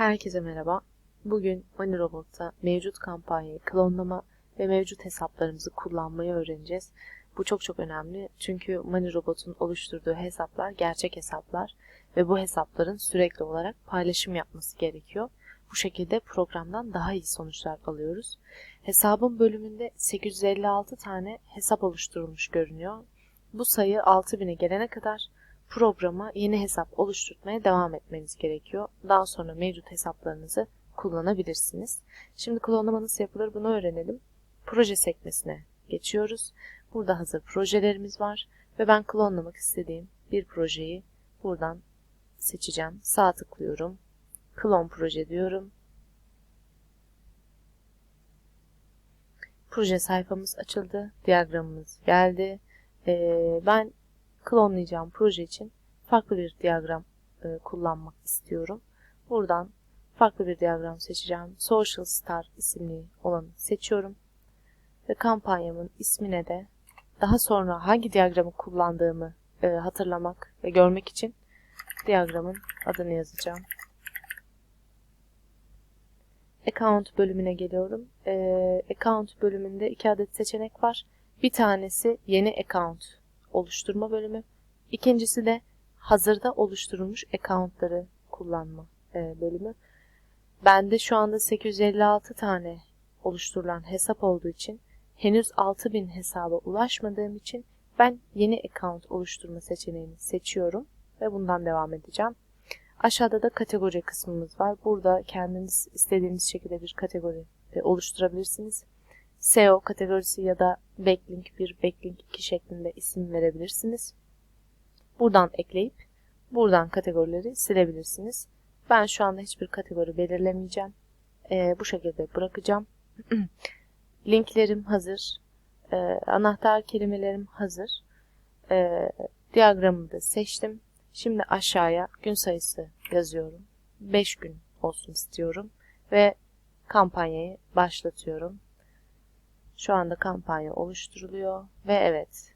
Herkese merhaba. Bugün Money Robot'ta mevcut kampanyayı klonlama ve mevcut hesaplarımızı kullanmayı öğreneceğiz. Bu çok çok önemli çünkü Money Robot'un oluşturduğu hesaplar gerçek hesaplar ve bu hesapların sürekli olarak paylaşım yapması gerekiyor. Bu şekilde programdan daha iyi sonuçlar alıyoruz. Hesabın bölümünde 856 tane hesap oluşturulmuş görünüyor. Bu sayı 6000'e gelene kadar programa yeni hesap oluşturmaya devam etmeniz gerekiyor. Daha sonra mevcut hesaplarınızı kullanabilirsiniz. Şimdi klonlama nasıl yapılır bunu öğrenelim. Proje sekmesine geçiyoruz. Burada hazır projelerimiz var ve ben klonlamak istediğim bir projeyi buradan seçeceğim. Sağ tıklıyorum. Klon proje diyorum. Proje sayfamız açıldı. Diyagramımız geldi. Ee, ben klonlayacağım proje için farklı bir diyagram e, kullanmak istiyorum. Buradan farklı bir diyagram seçeceğim. Social Star isimli olanı seçiyorum. Ve kampanyamın ismine de daha sonra hangi diyagramı kullandığımı e, hatırlamak ve görmek için diyagramın adını yazacağım. Account bölümüne geliyorum. E, account bölümünde iki adet seçenek var. Bir tanesi yeni account oluşturma bölümü. İkincisi de hazırda oluşturulmuş accountları kullanma e, bölümü. Bende şu anda 856 tane oluşturulan hesap olduğu için henüz 6000 hesaba ulaşmadığım için ben yeni account oluşturma seçeneğini seçiyorum ve bundan devam edeceğim. Aşağıda da kategori kısmımız var. Burada kendiniz istediğiniz şekilde bir kategori e, oluşturabilirsiniz. SEO kategorisi ya da backlink 1, backlink 2 şeklinde isim verebilirsiniz. Buradan ekleyip buradan kategorileri silebilirsiniz. Ben şu anda hiçbir kategori belirlemeyeceğim. Ee, bu şekilde bırakacağım. Linklerim hazır. Ee, anahtar kelimelerim hazır. Ee, diyagramımı da seçtim. Şimdi aşağıya gün sayısı yazıyorum. 5 gün olsun istiyorum. Ve kampanyayı başlatıyorum. Şu anda kampanya oluşturuluyor ve evet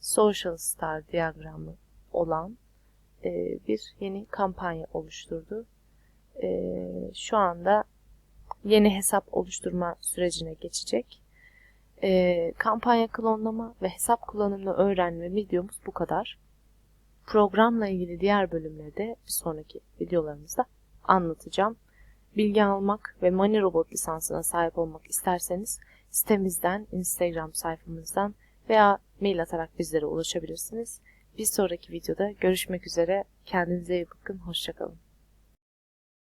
Social Star diyagramı olan e, bir yeni kampanya oluşturdu. E, şu anda yeni hesap oluşturma sürecine geçecek. E, kampanya klonlama ve hesap kullanımını öğrenme videomuz bu kadar. Programla ilgili diğer bölümleri de bir sonraki videolarımızda anlatacağım. Bilgi almak ve Money Robot lisansına sahip olmak isterseniz sitemizden, Instagram sayfamızdan veya mail atarak bizlere ulaşabilirsiniz. Bir sonraki videoda görüşmek üzere. Kendinize iyi bakın. Hoşçakalın.